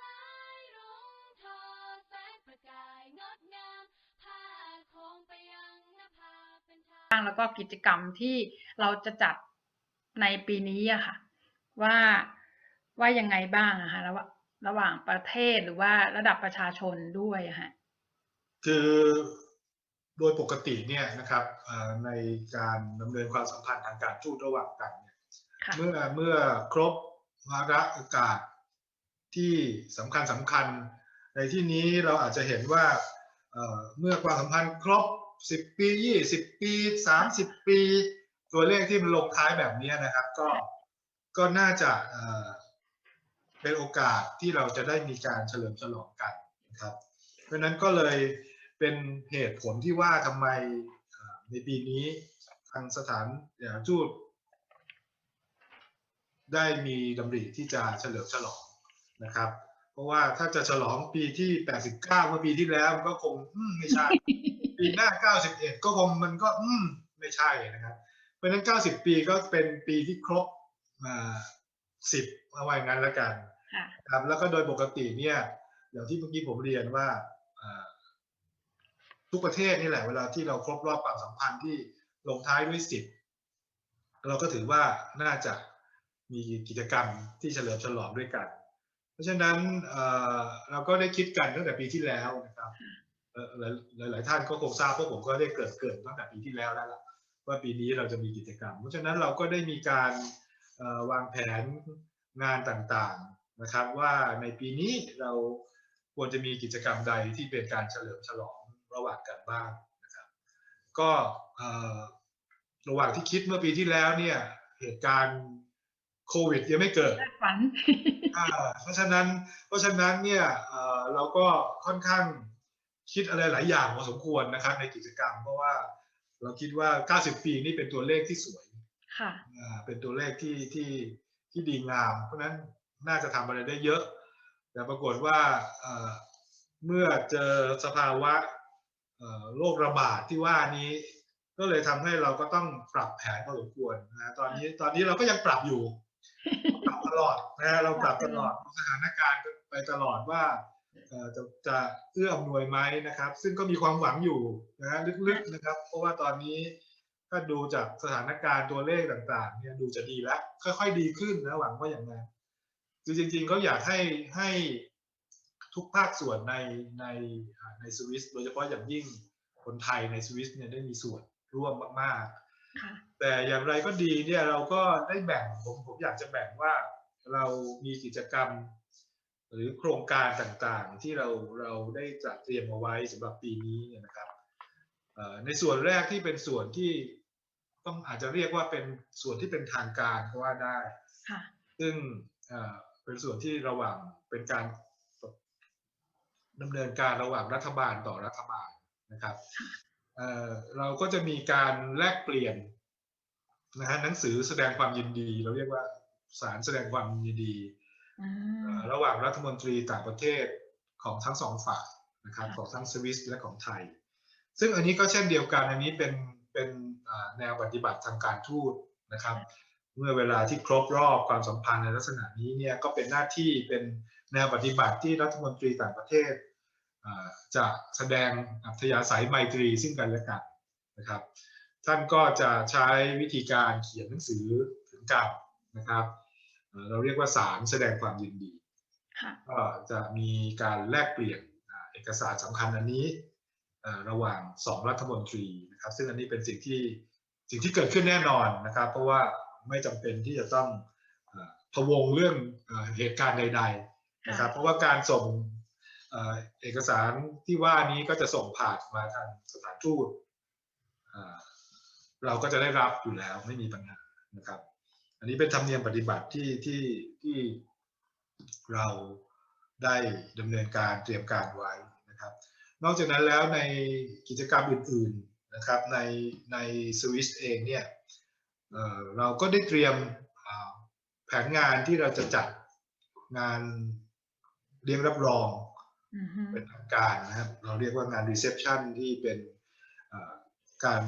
สายรุ้งทอแสงประกายงดงามพาโคงไปยังนภาเป็นทางบ้างแล้วก็กิจกรรมที่เราจะจัดในปีนี้อะค่ะ ว่าว่ายังไงบ้างอะค่ะระหว่างระหว่างประเทศหรือว่าระดับประชาชนด้วยอะค่ะคือโดยปกติเนี่ยนะครับเอ่อในการดำเนินความสัมพันธ์ทางการทูตระหว่างกันเนี่ยค่ะเมื่อเมื่อครบวาระโอกาส ที่สำคัญสำคัญ ในที่นี้เราอาจจะเห็นว่าเมื่อความสัมพันธ์ครบ 10 ปี 20 ปี 30 ปี ตัวเลขที่มันลงท้ายแบบนี้นะครับ ก็ก็น่าจะเป็นโอกาสที่เราจะได้มีการเฉลิมฉลองกันนะครับ เพราะนั้นก็เลยเป็นเหตุผลที่ว่าทำไมในปีนี้ทางสถานเอ่อทูตได้มีดำริที่จะเฉลิมฉลอง นะครับ เพราะว่าถ้าจะฉลองปีที่ 89เมื่อปีที่แล้วมันก็คงอืมไม่ใช่ ปีหน้า 91 ก็คงมันก็อืมไม่ใช่นะครับ เพราะฉะนั้น 90 ปีก็เป็นปีที่ครบมา10เอาไว้งั้นแล้วกันค่ะครับแล้วก็โดยปกติเนี่ยอย่างที่เมื่อกี้ผมเรียนว่าอ่าทุกประเทศนี่แหละเวลาที่เราครบรอบความสัมพันธ์ที่ลงท้ายด้วยสิบเราก็ถือว่าน่าจะมีกิจกรรมที่เฉลิมฉลองด้วยกันเพ ราะฉะนั้นเราก็ได้คิดกันตั้งแต่ปีที่แล้วนะครับหลายหลายท่านก็คงทราบพราะผมก็ได้เกิดเกิดตั้งแต่ปีที่แล้วแล้วล่ะว่าปีนี้เราจะมีกิจกรรม เพราะฉะนั้นเราก็ได้มีการวางแผนงานต่างๆนะครับ ว่าในปีนี้เราควรจะมีกิจกรรมใดที่เป็นการเฉลิมฉลองระหว่างกันบ้างนะครับ ก็ระหว่างที่คิดเมื่อปีที่แล้วเนี่ยเหตุการณ์ โควิดยังไม่เกิดคาดฝันอ่าเพราะฉะนั้น เพราะฉะนั้นเนี่ยเอ่อเราก็ค่อนข้างคิดอะไรหลายอย่างพอสมควรนะครับ ในกิจกรรม เพราะว่าเราคิดว่า 90 ปีนี่เป็นตัวเลขที่สวยค่ะอ่าเป็นตัวเลขที่ที่ที่ดีงาม เพราะฉะนั้นน่าจะทำอะไรได้เยอะ แต่ปรากฏว่าเอ่อเมื่อเจอสภาวะเอ่อโรคระบาดที่ว่านี้ก็เลยทำให้เราก็ต้องปรับแผนพอสมควรนะตอนนี้ตอนนี้เราก็ยังปรับอยู่ ปรับตลอดนะฮะเราปรับตลอดสถานการณ์ไปตลอดว่าจะจะเอื้ออำนวยไหมนะครับ ซึ่งก็มีความหวังอยู่นะฮะลึกๆนะครับ เพราะว่าตอนนี้ถ้าดูจากสถานการณ์ตัวเลขต่างๆ เนี่ยดูจะดีแล้ว ค่อยๆดีขึ้นนะหวังว่าอย่างนั้นคือจริงๆก็อยากให้ให้ทุกภาคส่วนในในในสวิสโดยเฉพาะอย่างยิ่งคนไทยในสวิสเนี่ยได้มีส่วนร่วมมากๆ แต่อย่างไรก็ดีเนี่ยเราก็ได้แบ่งผมผมอยากจะแบ่งว่าเรามีกิจกรรม หรือโครงการต่างๆ ที่เราเราได้จัดเตรียมเอาไว้สำหรับปีนี้เนี่ยนะครับเอ่อในส่วนแรกที่เป็นส่วนที่ต้องอาจจะเรียกว่าเป็นส่วนที่เป็นทางการก็ว่าได้ค่ะซึ่งเอ่อเป็นส่วนที่ระหว่างเป็นการดำเนินการระหว่างรัฐบาลต่อรัฐบาลนะครับ เอ่อเราก็จะมีการแลกเปลี่ยนนะฮะหนังสือแสดงความยินดี เราเรียกว่าสารแสดงความยินดีอืเอ่มอระหว่างรัฐมนตรีต่างประเทศของทั้งสองฝ่ายนะครับค่ะของทั้งสวิสและของไทย ซึ่งอันนี้ก็เช่นเดียวกันอันนี้เป็นเป็นอ่าแนวปฏิบัติทางการทูตนะครับ เมื่อเวลาที่ครบรอบความสัมพันธ์ในลักษณะนี้เนี่ยก็เป็นหน้าที่เป็นแนวปฏิบัติที่รัฐมนตรีต่างประเทศอ่า จะแสดงอัธยาศัยไมตรีซึ่งกันและกันนะครับ ท่านก็จะใช้วิธีการเขียนหนังสือถึงกันนะครับเอ่อเราเรียกว่าสารแสดงความยินดีค่ะก็จะมีการแลกเปลี่ยนอ่าเอกสารสำคัญอันนี้เอ่อระหว่างสองรัฐมนตรีนะครับ ซึ่งอันนี้เป็นสิ่งที่สิ่งที่เกิดขึ้นแน่นอนนะครับ เพราะว่าไม่จำเป็นที่จะต้องเอ่อพะวงเรื่องเอ่อเหตุการณ์ใด ๆ นะครับ เพราะว่าการส่ง เอกสารที่ว่านี้ก็จะส่งผ่านมาทางสถานทูตเราก็จะได้รับอยู่แล้วไม่มีปัญหานะครับ อันนี้เป็นธรรมเนียมปฏิบัติที่ที่ที่เราได้ดำเนินการเตรียมการไว้นะครับ นอกจากนั้นแล้วในกิจกรรมอื่น ๆนะครับในในสวิสเองเนี่ยเเราก็ได้เตรียมแผนงานที่เราจะจัดงานเลี้ยงรับรอง เป็นทางการนะครับ เราเรียกว่างาน reception ที่เป็นเอ่อการ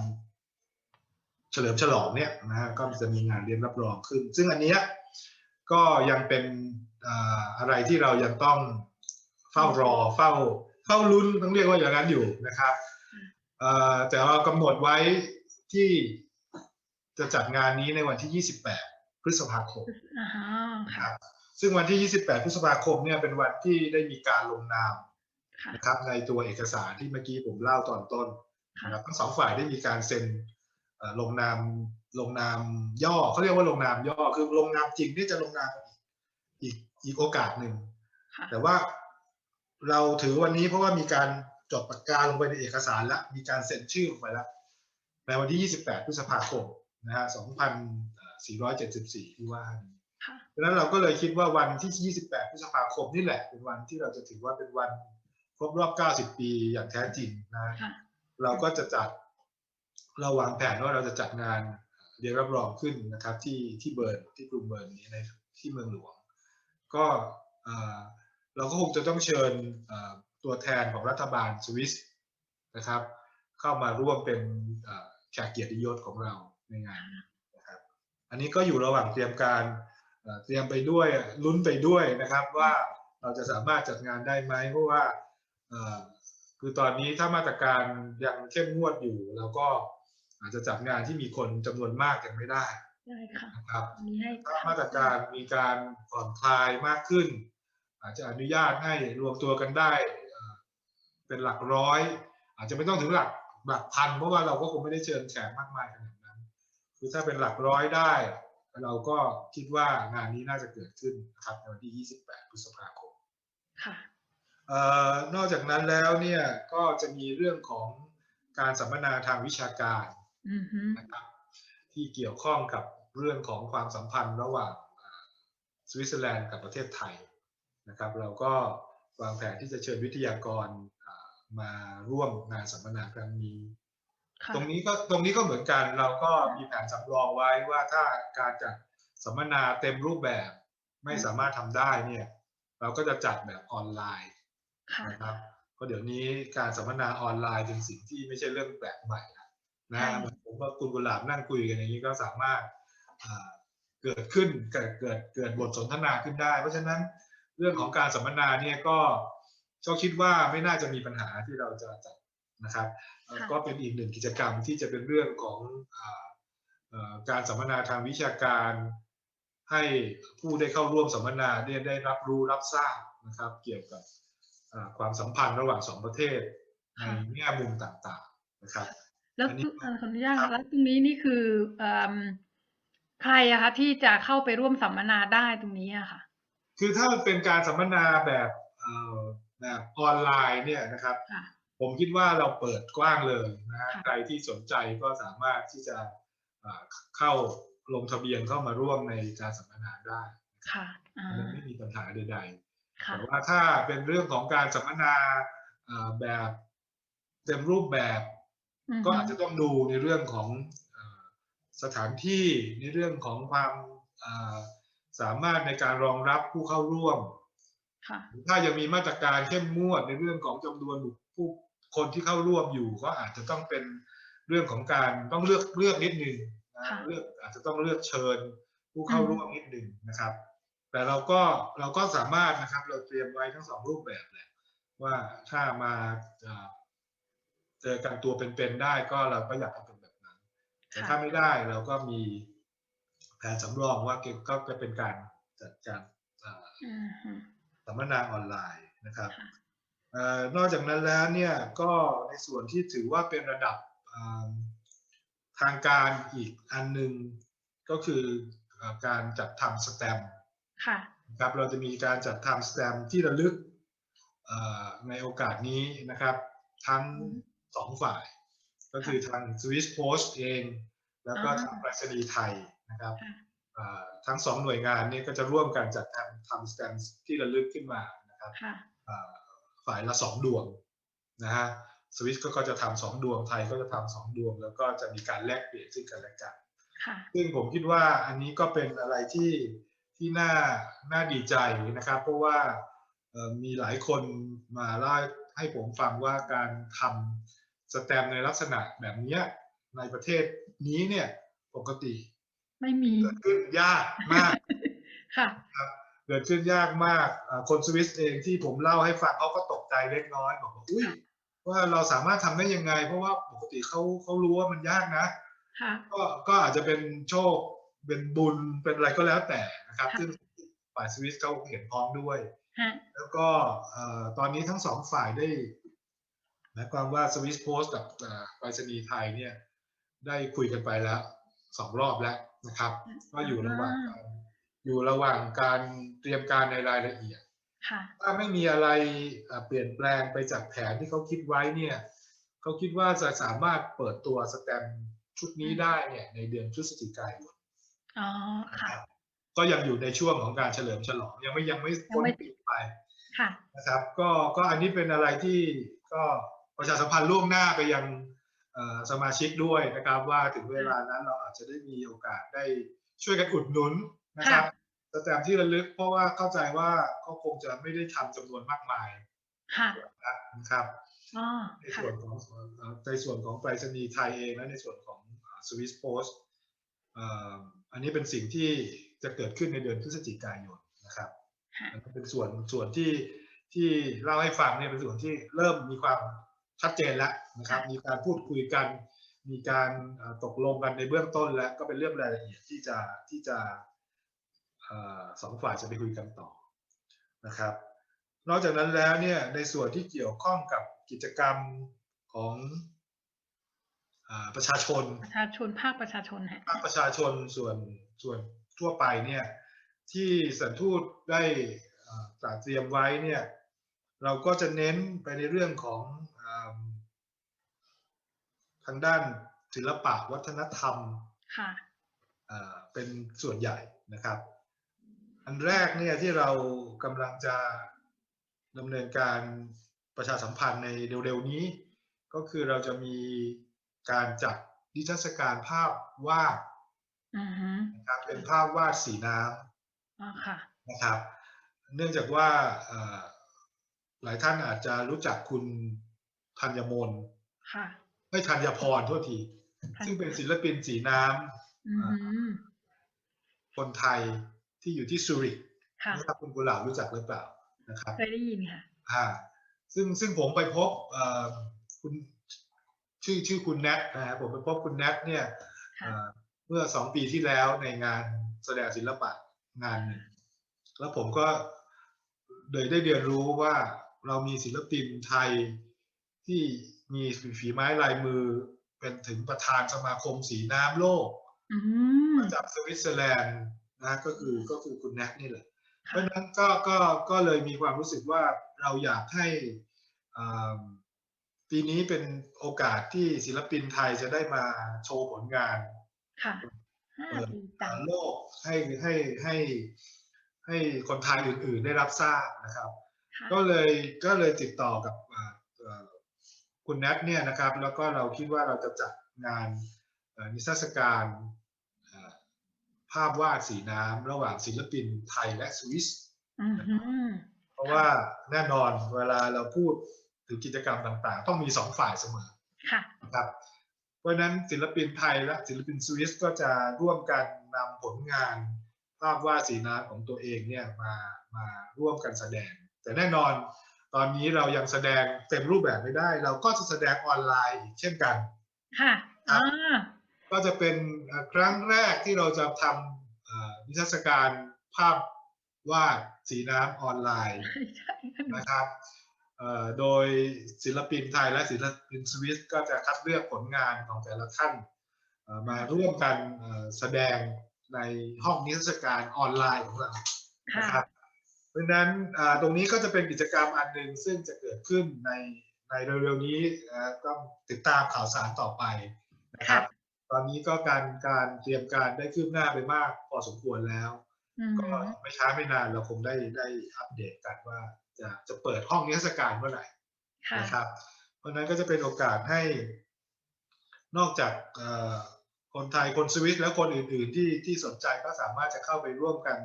เฉลิมฉลองเนี่ยนะฮะก็จะมีงานเลี้ยงรับรองขึ้น ซึ่งอันเนี้ยก็ยังเป็นอ่าอะไรที่เรายังต้องเฝ้ารอเฝ้าเฝ้าลุ้นต้องเรียกว่าอย่างนั้นอยู่นะครับเอ่อแต่เรากำหนดไว้ที่จะจัดงานนี้ในวันที่ 28 พฤษภาคมอ่าฮะนะคค่ะรับ ซึ่งวันที่ 28 พฤษภาคมเนี่ยเป็นวันที่ได้มีการลงนามค่ะนะครับในตัวเอกสารที่เมื่อกี้ผมเล่าตอนต้นค่ะนะครับทั้งสองฝ่ายได้มีการเซ็นเอ่อลงนามลงนามย่อเขาเรียกว่าลงนามย่อคือลงนามจริงที่จะลงนามอีกอีกโอกาสหนึ่งค่ะแต่ว่าเราถือวันนี้เพราะว่ามีการจดปากกาลงไปในเอกสารแล้วมีการเซ็นชื่อลงไปแล้วในวันที่ 28 พฤษภาคมนะฮะ 2474 ที่ว่านี้ ค่ะดังนั้นเราก็เลยคิดว่าวันที่ 28 พฤษภาคมนี่แหละ เป็นวันที่เราจะถือว่าเป็นวันครบรอบ 90 ปีอย่างแท้จริงนะค่ะเราก็จะจัดเราวางแผนว่าเราจะจัดงานเรียนรับรองขึ้นนะครับ ที่ที่เบิร์นที่กรุงเบิร์นนี้ในที่เมืองหลวง ก็เอ่อเราก็คงจะต้องเชิญเอ่อตัวแทนของรัฐบาลสวิสนะครับ เข้ามาร่วมเป็นเอ่อแขกเกียรติยศของเราในงานนะครับ อันนี้ก็อยู่ระหว่างเตรียมการ เอ่อเตรียมไปด้วยลุ้นไปด้วยนะครับว่าเราจะสามารถจัดงานได้ไหมเพราะว่าเอ่อคือตอนนี้ถ้ามาตรการยังเข้มงวดอยู่เราก็อาจจะจัดงานที่มีคนจำนวนมากยังไม่ได้ได้ค่ะนะครับมีให้ถ้ามาตรการมีการผ่อนคลายมากขึ้น อาจจะอนุญาตให้รวมตัวกันได้เอ่อเป็นหลักร้อย อาจจะไม่ต้องถึงหลักหลักพันเพราะว่าเราก็คงไม่ได้เชิญแขกมากมายขนาดนั้น คือถ้าเป็นหลักร้อยได้ เราก็คิดว่างานนี้น่าจะเกิดขึ้นนะครับในวันที่ 28 พฤษภาคมค่ะเอ่อนอกจากนั้นแล้วเนี่ยก็จะมีเรื่องของการสัมมนาทางวิชาการอือฮึนะครับที่เกี่ยวข้องกับเรื่องของความสัมพันธ์ระหว่างอ่าสวิตเซอร์แลนด์กับประเทศไทยนะครับ เราก็วางแผนที่จะเชิญวิทยากรอ่ามาร่วมงานสัมมนาครั้งนี้ค่ะ ตรงนี้ก็ตรงนี้ก็เหมือนกันเราก็มีแผนสำรองไว้ว่าถ้าการจัดสัมมนาเต็มรูปแบบไม่สามารถทำได้เนี่ย เราก็จะจัดแบบออนไลน์ค่ะนะครับเพราะเดี๋ยวนี้การสัมมนาออนไลน์เป็นสิ่งที่ไม่ใช่เรื่องแปลกใหม่แล้วนะใช่เหมือนผมว่าคุณกุหลาบนั่งคุยกันอย่างนี้ก็สามารถอ่าเกิดขึ้นเกิดเกิดเกิดบทสนทนาขึ้นได้ เพราะฉะนั้นเรื่องของการสัมมนาเนี่ยก็ก็คิดว่าไม่น่าจะมีปัญหาที่เราจะจัดนะครับเอ่อค่ะ ก็เป็นอีกหนึ่งกิจกรรมที่จะเป็นเรื่องของอ่าเอ่อการสัมมนาทางวิชาการ ให้ผู้ได้เข้าร่วมสัมมนาได้ได้รับรู้รับทราบนะครับเกี่ยวกับอ่าความสัมพันธ์ระหว่างสองประเทศในค่ะแง่มุมต่างๆนะครับ แล้วอันนี้เอ่อขออนุญาตครัค่ะบแล้วตรงนี้นี่คือเอิ่มใครอะคะที่จะเข้าไปร่วมสัมมนาได้ตรงนี้อะค่ะ คือถ้าเป็นการสัมมนาแบบเอ่อแบบออนไลน์เนี่ยนะครับค่ะ ผมคิดว่าเราเปิดกว้างเลยนะฮะค่ะใครที่สนใจก็สามารถที่จะอ่าเข้าลงทะเบียนเข้ามาร่วมในการสัมมนาได้ค่ะอ่าอันนั้นไม่มีปัญหาใดๆค่ะแต่ว่าถ้าเป็นเรื่องของการสัมมนาอ่าแบบเต็มรูปแบบอือฮึก็อาจจะต้องดูในเรื่องของอ่าสถานที่ในเรื่องของความอ่าสามารถในการรองรับผู้เข้าร่วมค่ะถ้ายังมีมาตรการเข้มงวดในเรื่องของจำนวนผู้ คนที่เข้าร่วมอยู่ก็อาจจะต้องเป็นเรื่องของการต้องเลือกเลือกนิดหนึ่งนะค่ะเลือกอาจจะต้องเลือกเชิญผู้เข้าอืมร่วมนิดหนึ่งนะครับ แต่เราก็เราก็สามารถนะครับ เราเตรียมไว้ทั้งสองรูปแบบแหละว่าถ้ามาเอ่อเจอกันตัวเป็นๆได้ก็เราก็อยากให้เป็นแบบนั้น แต่ค่ะถ้าไม่ได้เราก็มีแผนสำรองว่าก็จะเป็นการจัดการเอ่ออือฮึสัมมนาออนไลน์นะครับค่ะเอ่อ นอกจากนั้นแล้วเนี่ยก็ในส่วนที่ถือว่าเป็นระดับอ่าทางการอีกอันหนึ่งก็คือเอ่อการจัดทำสแตมป์ค่ะนะครับเราจะมีการจัดทำสแตมป์ที่ระลึกเอ่อในโอกาสนี้นะครับ ทั้งอืมสองฝ่าย ก็คือทาง Swiss Post เอง แล้วก็อ่าทางไปรษณีย์ไทยนะครับค่ะอ่าทั้งสองหน่วยงานนี้ก็จะร่วมกันจัดทำทำสแตมป์ที่ระลึกขึ้นมานะครับค่ะอ่า ฝ่ายละสองดวงนะฮะสวิสก็ก็จะทำสองดวงไทยก็จะทำสองดวง แล้วก็จะมีการแลกเปลี่ยนซึ่งกันและกันค่ะซึ่งผมคิดว่าอันนี้ก็เป็นอะไรที่ที่น่าน่าดีใจนะครับ เพราะว่าเอ่อมีหลายคนมาเล่าให้ผมฟังว่าการทำสแตมป์ในลักษณะแบบเนี้ยในประเทศนี้เนี่ยปกติ ไม่มีเกิดขึ้นยากมากค่ะครับ เกิดขึ้นยากมากอ่าคนสวิสเองที่ผมเล่าให้ฟังเขาก็ตกใจเล็กน้อยบอกว่าอุ้ยว่าเราสามารถทำได้ยังไง เพราะว่าปกติเขาเขารู้ว่ามันยากนะค่ะก็ก็อาจจะเป็นโชคเป็นบุญเป็นอะไรก็แล้วแต่นะครับค่ะซึ่งฝ่ายสวิสเขาเห็นพ้องด้วยฮะแล้วก็เอ่อตอนนี้ทั้งสองฝ่ายได้หมายความว่าสวิสโพสกับเอ่อไปรษณีย์ไทยเนี่ย ได้คุยกันไปแล้วสองรอบแล้วนะครับ ก็อยู่ระหว่างการ อยู่ระหว่างการเตรียมการในรายละเอียดค่ะถ้าไม่มีอะไรเอ่อเปลี่ยนแปลงไปจากแผนที่เขาคิดไว้เนี่ยเขาคิดว่าจะสามารถเปิดตัวสแตมป์ชุดนี้ได้เนี่ยในเดือนพฤศจิกายนอ๋อค่ะก็ยังอยู่ในช่วงของการเฉลิมฉลองยังไม่ยังไม่ยังไม่พ้นปีไปค่ะนะครับก็ก็อันนี้เป็นอะไรที่ก็ประชาสัมพันธ์ล่วงหน้าไปยังเอ่อสมาชิกด้วยนะครับว่าถึงเวลานั้นเราอาจจะได้มีโอกาสได้ช่วยกันอุดหนุน นะครับสแตมป์ที่ระลึกเพราะว่าเข้าใจว่าก็คงจะไม่ได้ทำจำนวนมากมายค่ะนะครับอ๋อในค่ะส่วนของเอ่อในส่วนของไปรษณีย์ไทยเองและในส่วนของสวิสโพสอันนี้เป็นสิ่งที่จะเกิดขึ้นในเดือนพฤศจิกายนนะครับค่ะมันก็เป็นส่วนส่วนที่ที่เล่าให้ฟังเนี่ยเป็นส่วนที่เริ่มมีความชัดเจนแล้วนะครับค่ะมีการพูดคุยกัน มีการเอ่อตกลงกันในเบื้องต้นแล้วก็เป็นเรื่องรายละเอียดที่จะที่จะเอ่อ สองฝ่ายจะไปคุยกันต่อนะครับ นอกจากนั้นแล้วเนี่ยในส่วนที่เกี่ยวข้องกับกิจกรรมของอาประชาชน ประชาชนภาคประชาชนฮะภาคประชาชนส่วนส่วนทั่วไปเนี่ยที่สันทูตได้เอ่อตรัสเตรียมไว้เนี่ยเราก็จะเน้นไปในเรื่องของอทางด้านศิลปะวัฒนธรรมค่ะเอ่อเป็นส่วนใหญ่นะครับ อันแรกเนี่ยที่เรากำลังจะดำเนินการประชาสัมพันธ์ในเร็วๆนี้ ก็คือเราจะมีการจัดนิทรรศการภาพวาดอือฮึนะครับเป็นภาพวาดสีน้ำอ๋อค่ะนะครับ เนื่องจากว่าเอ่อหลายท่านอาจจะรู้จักคุณธัญมนค่ะไม่ธัญพรโทษที ซึ่งเป็นศิลปินสีน้ำอือฮึคนไทย ที่อยู่ที่ซูริกค่ะไม่ทราบคุณกุหลาบรู้จักหรือเปล่านะครับเคยได้ยินค่ะอ่าซึ่งซึ่งผมไปพบเอ่อคุณชื่อชื่อคุณแนทนะฮะผมไปพบคุณแนทเนี่ยค่ะเอ่อเมื่อสองปีที่แล้วในงานแสดงศิลปะงานหนึ่งแล้วผมก็เลยได้เรียนรู้ว่าเรามีศิลปินไทยที่มีฝีไม้ลายมือเป็นถึงประธานสมาคมสีน้ำโลกอืมมาจากสวิตเซอร์แลนด์ นะก็คือก็คือคุณแนทนี่แหละ เพค่ะราะฉะนั้นก็ก็ก็เลยมีความรู้สึกว่าเราอยากให้อ่าปีนี้เป็นโอกาสที่ศิลปินไทยจะได้มาโชว์ผลงานค่ะห้าเปิดดีจังโลกให้ให้ให้ให้คนไทยอื่น ๆ ได้รับทราบนะครับค่ะก็เลยก็เลยติดต่อกับอ่าเอ่อคุณแนทเนี่ยนะครับ แล้วก็เราคิดว่าเราจะจัดงานเอ่อนิทรรศการเอ่อ ภาพวาดสีน้ำระหว่างศิลปินไทยและสวิสอือฮึเพราะว่าแน่นอนเวลาเราพูดถึงกิจกรรมต่างๆ ต้องมีสองฝ่ายเสมอค่ะนะครับ เพราะฉะนั้นศิลปินไทยและศิลปินสวิสก็จะร่วมกันนำผลงานภาพวาดสีน้ำของตัวเองเนี่ยมามาร่วมกันแสดง แต่แน่นอนตอนนี้เรายังแสดงเต็มรูปแบบไม่ได้ เราก็จะแสดงออนไลน์อีกเช่นกัน ค่ะอ่า ก็จะเป็นเอ่อครั้งแรกที่เราจะทำเอ่อนิทรรศการภาพวาดสีน้ำออนไลน์ใช่ค่ะนะครับเอ่อโดยศิลปินไทยและศิลปินสวิสก็จะคัดเลือกผลงานของแต่ละท่านเอ่อมาร่วมกันเอ่อแสดงในห้องนิทรรศการออนไลน์ของเราค่ะนะครับเพราะฉะนั้นอ่าตรงนี้ก็จะเป็นกิจกรรมอันหนึ่งซึ่งจะเกิดขึ้นในในเร็วๆนี้เอ่อต้องติดตามข่าวสารต่อไปนะครับ ตอนนี้ก็การการเตรียมการได้คืบหน้าไปมากพอสมควรแล้วอืมก็ไม่ช้าไม่นานเราคงได้ได้อัปเดตกันว่าจะจะเปิดห้องนิทรรศการเมื่อไหร่ค่ะนะครับ เพราะฉะนั้นก็จะเป็นโอกาสให้ นอกจากเอ่อคนไทยคนสวิสและคนอื่น ๆ ที่ที่สนใจก็สามารถจะเข้าไปร่วมกัน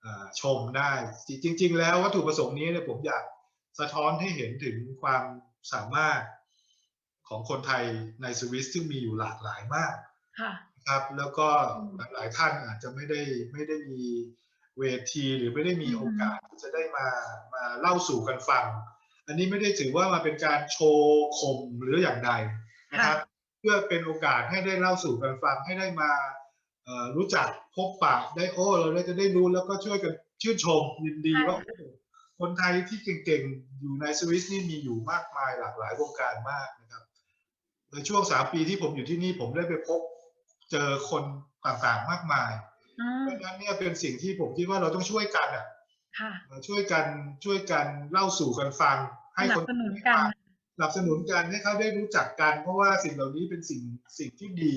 เอ่อชมได้ จริง ๆ แล้ววัตถุประสงค์นี้เนี่ยผมอยากสะท้อนให้เห็นถึงความสามารถ ของคนไทยในสวิสซึ่งมีอยู่หลากหลายมากค่ะครับแล้วก็อืมหลายๆท่านอาจจะไม่ได้ไม่ได้มีเวทีหรือไม่ได้มีโอกาสที่จะได้มามาเล่าสู่กันฟัง อันนี้ไม่ได้ถือว่ามาเป็นการโชว์ข่มหรืออย่างใดนะครับ เพื่อเป็นโอกาสให้ได้เล่าสู่กันฟังให้ได้มาเอ่อรู้จักพบปะได้โอ้เราได้จะได้รู้แล้วก็ช่วยกันชื่นชมยินดีใช่ว่าโอ้คนไทยที่เก่งๆ อยู่ในสวิสนี่มีอยู่มากมายหลากหลายวงการมากนะครับ ในช่วงสามปีที่ผมอยู่ที่นี่ผมได้ไปพบเจอคนต่างๆมากมายอ่าเพราะฉะนั้นเนี่ยเป็นสิ่งที่ผมคิดว่าเราต้องช่วยกันอะค่ะช่วยกันช่วยกันเล่าสู่กันฟังสให้นัคบนสนุนกันสนับสนุนกันให้เขาได้รู้จักกัน เพราะว่าสิ่งเหล่านี้เป็นสิ่งสิ่งที่ดี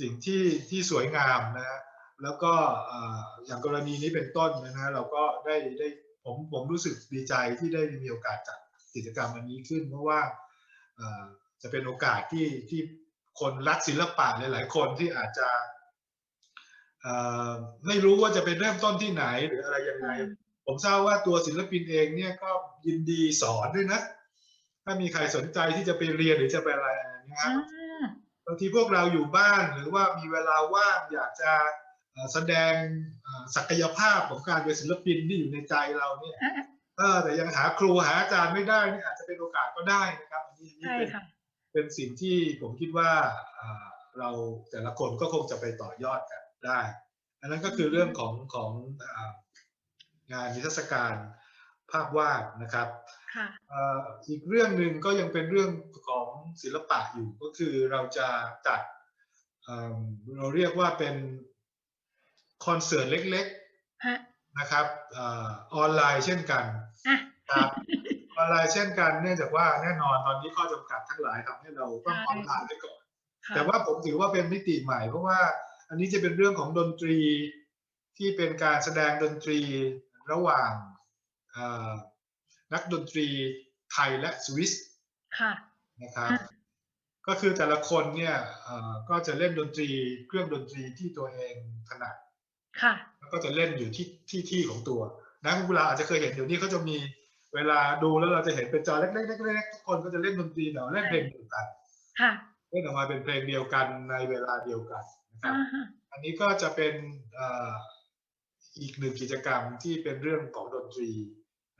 สิ่งที่ที่สวยงามนะฮะแล้วก็เอ่ออย่างกรณีนี้เป็นต้นนะฮะเราก็ได้ได้ผมผมรู้สึกดีใจที่ได้มีโอกาสจัดกิจกรรมอันนี้ขึ้น เพราะว่าเอ่อ จะเป็นโอกาสที่ที่คนรักศิลปะหลาย ๆ คนที่อาจจะเอ่อไม่รู้ว่าจะไปเริ่มต้นที่ไหนหรืออะไรยังไง ผมทราบว่าตัวศิลปินเองเนี่ยก็ยินดีสอนด้วยนะ ถ้ามีใครสนใจที่จะไปเรียนหรือจะไปอะไรนะคอ่ารับบางทีพวกเราอยู่บ้านหรือว่ามีเวลาว่างอยากจะเอ่อแสดงเอ่อศักยภาพของการเป็นศิลปินที่อยู่ในใจเราเนี่ยอ่าเออแต่ยังหาครูหาอาจารย์ไม่ได้นี่อาจจะเป็นโอกาสก็ได้นะครับอันนี้อันนี้ใช่เป็นค่ะ เป็นสิ่งที่ผมคิดว่าเอ่อเราแต่ละคนก็คงจะไปต่อยอดกันได้ อันนั้นก็คือเรื่องของของเอ่องานนิทรรศการภาพวาดนะครับค่ะเอ่ออีกเรื่องหนึ่งก็ยังเป็นเรื่องของศิลปะอยู่ก็คือเราจะจัดเอิ่มเราเรียกว่าเป็นคอนเสิร์ตเล็กฮะๆนะครับเออออนไลน์เช่นกันอะครับ ออนไลน์เช่นกันเนื่องจากว่าแน่นอนตอนนี้ข้อจำกัดทั้งหลายทำให้เราต้องใช่ออนไลน์ไว้ก่อนค่ะแต่ว่าผมถือว่าเป็นมิติใหม่ เพราะว่าอันนี้จะเป็นเรื่องของดนตรีที่เป็นการแสดงดนตรีระหว่างเอ่อนักดนตรีไทยและสวิสค่ะนะครับอะก็คือแต่ละคนเนี่ยเอ่อก็จะเล่นดนตรีเครื่องดนตรีที่ตัวเองถนัดค่ะแล้วก็จะเล่นอยู่ที่ที่ที่ของตัวนะคุณกุลาอาจจะเคยเห็นเดี๋ยวนี้เขาจะมี เวลาดูแล้วเราจะเห็นเป็นจอเล็กๆเล็กๆทุกคนก็จะเล่นดนตรีเนาะเล่นเพลงเดียวกันค่ะเล่นออกมาเป็นเพลงเดียวกันในเวลาเดียวกันนะครับอ่าฮะอันนี้ก็จะเป็นเอ่ออีกหนึ่งกิจกรรมที่เป็นเรื่องของดนตรี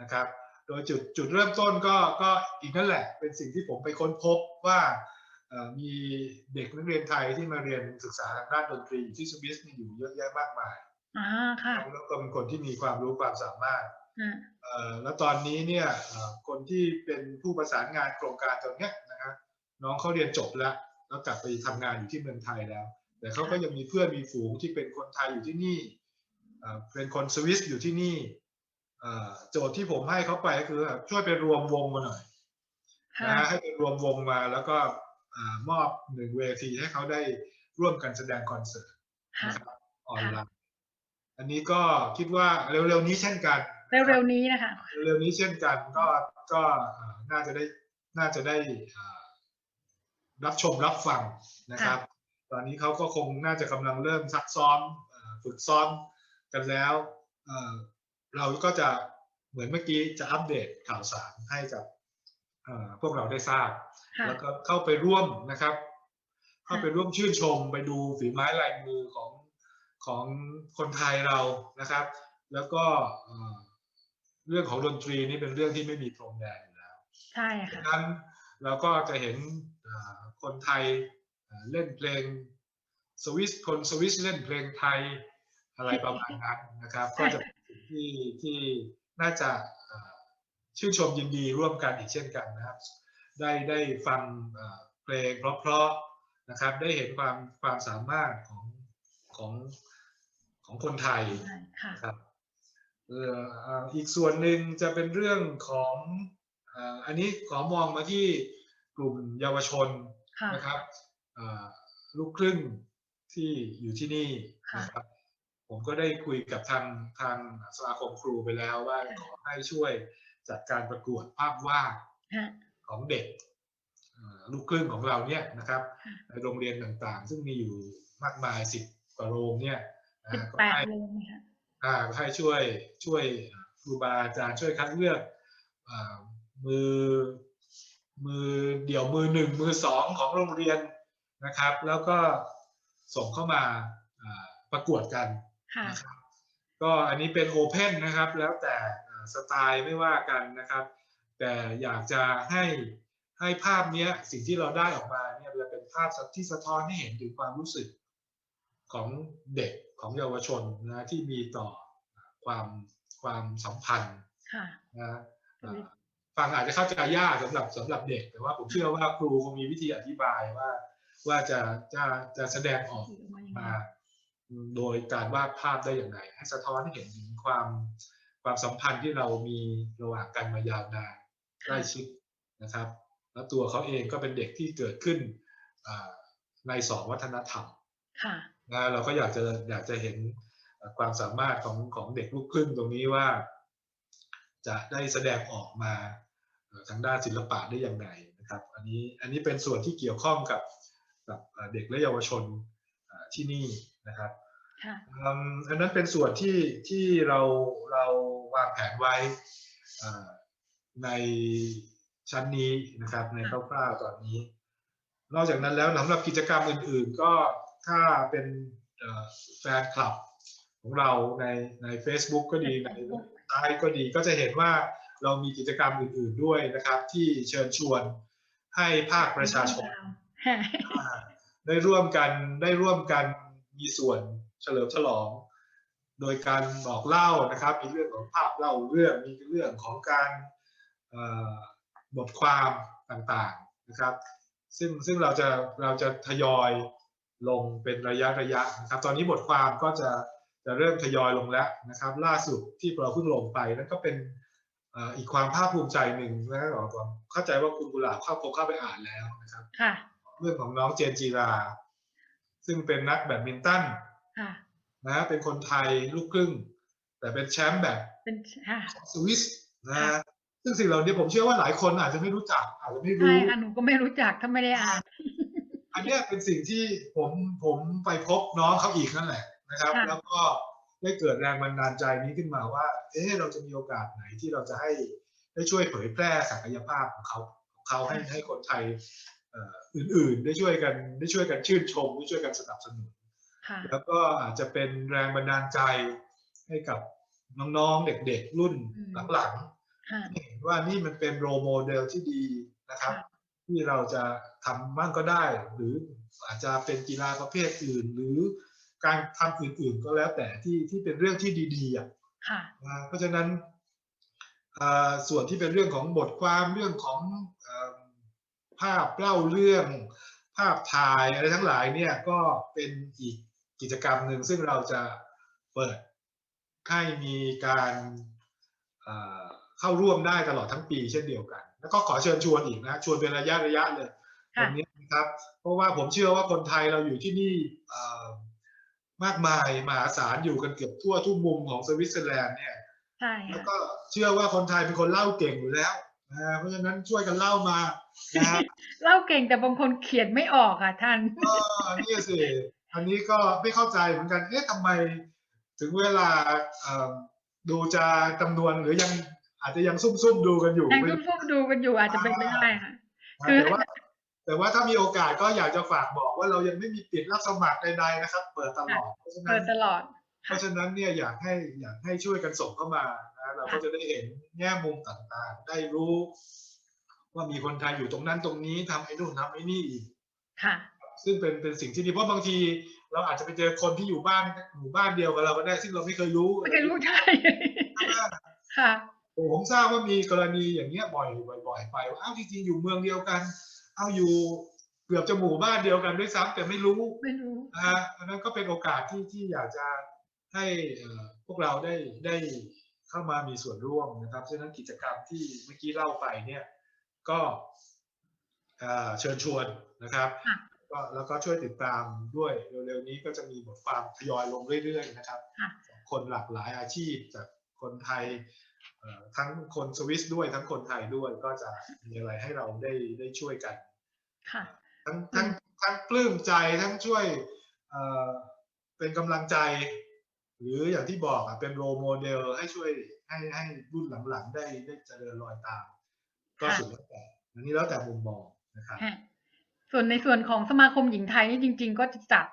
นะครับ โดยจุดจุดเริ่มต้นก็ก็อีกนั่นแหละ เป็นสิ่งที่ผมไปค้นพบว่าเอ่อมีเด็กนักเรียนไทยที่มาเรียนศึกษาทางด้านดนตรีอยู่ที่สวิสนี่อยู่เยอะแยะมากมายอ่าค่ะแล้วก็เป็นคนที่มีความรู้ความสามารถอ่าเอ่อ แล้วตอนนี้เนี่ยเอ่อคนที่เป็นผู้ประสานงานโครงการตรงเนี้ยนะครับน้องเขาเรียนจบแล้วแล้วกลับไปทำงานอยู่ที่เมืองไทยแล้ว แต่เขาก็ยังมีเพื่อนมีฝูงที่เป็นคนไทยอยู่ที่นี่เอ่อเป็นคนสวิสอยู่ที่นี่เอ่อโจทย์ที่ผมให้เขาไปก็คือช่วยไปรวมวงมาหน่อยค่ะนะให้ไปรวมวงมาแล้วก็อ่ามอบหนึ่งเวทีให้เขาได้ร่วมกันแสดงคอนเสิร์ตค่ะนะครับออนไลน์อันนี้ก็คิดว่าเร็วๆนี้เช่นกัน เร็วๆนี้นะคะ เร็วๆนี้เช่นกันก็ก็เอ่อน่าจะได้น่าจะได้เอ่อรับชมรับฟังนะครับ ตอนนี้เขาก็คงน่าจะกำลังเริ่มซักซ้อมเอ่อฝึกซ้อมกันแล้วเอ่อเราก็จะเหมือนเมื่อกี้จะอัปเดตข่าวสารให้กับเอ่อพวกเราได้ทราบค่ะแล้วก็เข้าไปร่วมนะครับ เข้าไปร่วมชื่นชมไปดูฝีไม้ลายมือของของคนไทยเรานะครับ แล้วก็ เอ่อเรื่องของดนตรีนี่เป็นเรื่องที่ไม่มีพรมแดนอยู่แล้วใช่ดัค่ะงนั้นเราก็จะเห็นเอ่อคนไทยเอ่อเล่นเพลงสวิสคนสวิสเล่นเพลงไทยอะไรประมาณนั้นนะครับ ก็จะเป็นสิ่งที่ที่น่าจะเอ่อชื่นชมยินดีร่วมกันอีกเช่นกันนะครับ ได้ได้ฟังเอ่อเพลงเพราะๆนะครับ ได้เห็นความความสามารถของของของคนไทยค่ะนะครับเอ่ออ่าอีกส่วนหนึ่งจะเป็นเรื่องของอ่าอันนี้ขอมองมาที่กลุ่มเยาวชนค่ะนะครับอ่าลูกครึ่งที่อยู่ที่นี่ค่ะนะครับผมก็ได้คุยกับทางทางสมาคมครูไปแล้วว่าขอให้ช่วยจัดการประกวดภาพวาดฮะของเด็กเอ่อลูกครึ่งของเราเนี่ยนะครับค่ะในโรงเรียนต่างๆ ซึ่งมีอยู่มากมายสิบกว่าโรงเนี่ยนะสิบก็แปดให้โลไหมคะอ่า ให้ช่วยช่วยครูบาอาจารย์ช่วยคัดเลือกอ่ามือมือเดี่ยวมือหนึ่งมือสองของโรงเรียนนะครับ แล้วก็ส่งเข้ามาอ่าประกวดกันค่ะนะครับก็อันนี้เป็นโอเพนนะครับ แล้วแต่เอ่อสไตล์ไม่ว่ากันนะครับ แต่อยากจะให้ให้ภาพเนี้ยสิ่งที่เราได้ออกมาเนี่ยมันเป็นภาพที่สะท้อนให้เห็นถึงความรู้สึกของเด็ก ของเยาวชนนะที่มีต่อความความสัมพันธ์ค่ะนะเอ่อฟังอาจจะเข้าใจยากสำหรับสำหรับเด็ก แต่ว่าผมเชื่อว่าครูคงมีวิธีอธิบายว่าว่าจะจะจะแสดงออกสื่อออกมายังไงมา โดยการวาดภาพได้อย่างไรให้สะท้อนให้เห็นถึงความความสัมพันธ์ที่เรามีระหว่างกันมายาวนานใกล้ชิดนะครับ แล้วตัวเขาเองก็เป็นเด็กที่เกิดขึ้นอ่าในสองวัฒนธรรมค่ะ นะเราก็อยากจะอยากจะเห็นเอ่อความสามารถของของเด็กลูกครึ่งตรงนี้ว่า จะได้แสดงออกมาเอ่อทางด้านศิลปะได้อย่างไรนะครับ อันนี้อันนี้เป็นส่วนที่เกี่ยวข้องกับกับเอ่อเด็กและเยาวชนเอ่อที่นี่นะครับค่ะอืมอันนั้นเป็นส่วนที่ที่เราเราวางแผนไว้เอ่อในชั้นนี้นะครับในคร่าวๆตอนนี้ นอกจากนั้นแล้วสำหรับกิจกรรมอื่น ๆ ก็ ถ้าเป็นเอ่อแฟนคลับของเราในใน Facebook ก็ดีในไลน์ก็ดีก็จะเห็นว่าเรามีกิจกรรมอื่นๆด้วยนะครับ ที่เชิญชวนให้ภาคประชาชนค่ะอ่าได้ร่วมกันได้ร่วมกันมีส่วนเฉลิมฉลอง โดยการบอกเล่านะครับ มีเรื่องของภาพเล่าเรื่องมีเรื่องของการเอ่อบทความต่างๆนะครับ ซึ่งซึ่งเราจะเราจะทยอย ลงเป็นระยะระยะนะครับตอนนี้บทความก็จะจะเริ่มทยอยลงแล้วนะครับ ล่าสุดที่เราเพิ่งลงไปนั่นก็เป็นเอ่ออีกความภาคภูมิใจหนึ่งนะครับผมเข้าใจว่าคุณกุหลาบเข้าคงเข้าไปอ่านแล้วนะครับค่ะเรื่องของน้องเจนจีรา ซึ่งเป็นนักแบดมินตันค่ะนะฮะเป็นคนไทยลูกครึ่ง แต่เป็นแชมป์แบบเป็นค่ะสวิสนะฮะซึ่งสิ่งเหล่านี้ผมเชื่อว่าหลายคนอาจจะไม่รู้จักอาจจะไม่ใช่รู้ค่ะหนูก็ไม่รู้จักถ้าไม่ได้อ่าน อันเนี้ยเป็นสิ่งที่ผมผมไปพบน้องเขาอีกนั่นแหละนะครับค่ะแล้วก็ได้เกิดแรงบันดาลใจนี้ขึ้นมาว่า เอ๊ะเราจะมีโอกาสไหนที่เราจะให้ได้ช่วยเผยแพร่ศักยภาพของเขาของเขาให้ให้คนไทยเอ่ออื่นๆ ได้ช่วยกันได้ช่วยกันชื่นชมได้ช่วยกันสนับสนุนค่ะแล้วก็อาจจะเป็นแรงบันดาลใจให้กับน้องๆเด็กๆรุ่นอืมหลังค่ะๆให้เห็นว่านี่มันเป็นโรโมเดลที่ดีนะครับค่ะ ที่เราจะทำบ้างก็ได้ หรืออาจจะเป็นกีฬาประเภทอื่น หรือการทำอื่นๆก็แล้วแต่ที่ที่เป็นเรื่องที่ดีๆอะค่ะนะเพราะฉะนั้นอ่าส่วนที่เป็นเรื่องของบทความเรื่องของเอ่อภาพเล่าเรื่อง ภาพถ่ายอะไรทั้งหลายเนี่ยก็เป็นอีกกิจกรรมหนึ่งซึ่งเราจะเปิดให้มีการเอ่อเข้าร่วมได้ตลอดทั้งปีเช่นเดียวกัน แล้วก็ขอเชิญชวนอีกนะชวนเป็นระยะระยะเลยค่ะวันนี้นะครับ เพราะว่าผมเชื่อว่าคนไทยเราอยู่ที่นี่เอ่อมากมายมหาศาลอยู่กันเกือบทั่วทุกมุมของสวิตเซอร์แลนด์เนี่ยใช่แล้วค่ะก็เชื่อว่าคนไทยเป็นคนเล่าเก่งอยู่แล้วนะเพราะฉะนั้นช่วยกันเล่ามานะฮะเล่าเก่งแต่บางคนเขียนไม่ออกค่ะท่านก็นี่สิอันนี้ก็ไม่เข้าใจเหมือนกันเอ๊ะทำไมถึงเวลาเอ่อดูจะจำนวนหรือยัง อาจจะยังซุ่มๆดูกันอยู่ยังไม่ซุ่มๆดูกันอยู่อาจจะเป็นไปได้ค่ะคือแต่ว่าแต่ว่าถ้ามีโอกาสก็อยากจะฝากบอกว่าเรายังไม่มีปิดรับสมัครใดๆนะครับ เปิดตลอดเพราะฉะนั้เปินดตลอด เพราะฉะนั้นเนี่ยอยากให้อยากให้ช่วยกันส่งเข้ามานะเราก็จะได้เห็นแง่มุมต่างๆ ได้รู้ ว่ามีคนไทยอยู่ตรงนั้นตรงนี้ทำไอ้นู่นทำไอ้นี่อีกค่ะ ซึ่งเป็นเป็นสิ่งที่ดีเพราะบางที เราอาจจะไปเจอคนที่อยู่บ้านหมู่บ้านเดียวกับเราก็ได้ซึ่งเราไม่เคยรู้ไม่เคยรู้ใช่ใช่ไหมค่ะ ผมทราบว่ามีกรณีอย่างเงี้ยบ่อยบ่อย ๆ ไปว่าอ้าวจริงๆอยู่เมืองเดียวกันอ้าวอยู่เกือบจะหมู่บ้านเดียวกันด้วยซ้ำแต่ไม่รู้ไม่รู้นะฮะอันนั้นก็เป็นโอกาสที่ที่อยากจะให้เอ่อพวกเราได้ได้เข้ามามีส่วนร่วมนะครับฉะนั้นกิจกรรมที่เมื่อกี้เล่าไปเนี่ยก็เอ่อเชิญชวนนะครับค่ะก็แล้วก็ช่วยติดตามด้วยเร็วๆนี้ก็จะมีบทความทยอยลงเรื่อยๆนะครับค่ะของคนหลากหลายอาชีพจากคนไทยเอ่อ ทั้งคนสวิสด้วยทั้งคนไทยด้วยก็จะมีอะไรให้เราได้ได้ช่วยกันค่ะทั้งทั้งทั้งปลื้มใจทั้งช่วยเอ่อเป็นกำลังใจ หรืออย่างที่บอกอะเป็นโรโมเดลให้ช่วยให้ให้รุ่นหลังๆ ได้ได้เจริญรอยตาม ก็ค่ะสุดแล้วแต่อันนี้แล้วแต่มุมมองนะครับฮะส่วนในส่วนของสมาคมหญิงไทยนี่จริง ๆ ก็จะจัด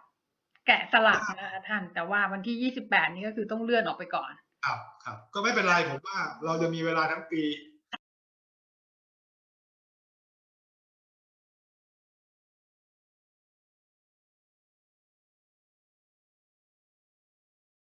แกะสลักนะคะท่าน แต่ว่าวันที่ 28 นี้ก็คือต้องเลื่อนออกไปก่อน ครับครับก็ไม่เป็นไรผมว่าเราจะมีเวลาทั้งปี